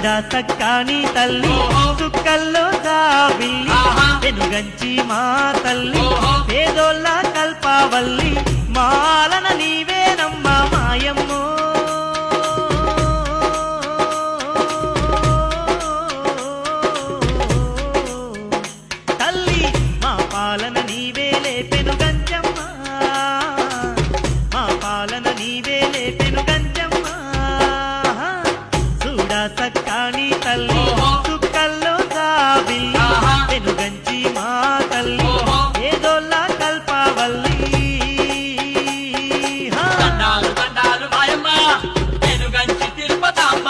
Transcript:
చూడా సక్కాని తల్లి చుక్కల్లో జాబిల్లి వెనుగంచి మా తల్లి పేదోళ్ళ కల్పావల్లి మాలన నీవేనమ్మా మాయమ్మో. తల్లి మా పాలన నీవేలే పెనుగంచమ్మా మా చక్కని తల్లి చుక్కల్లో దాబిల్లి వెనుగంచి మా తల్లి ఏదోలా కల్పవల్లి. తిరుపతమ్మ.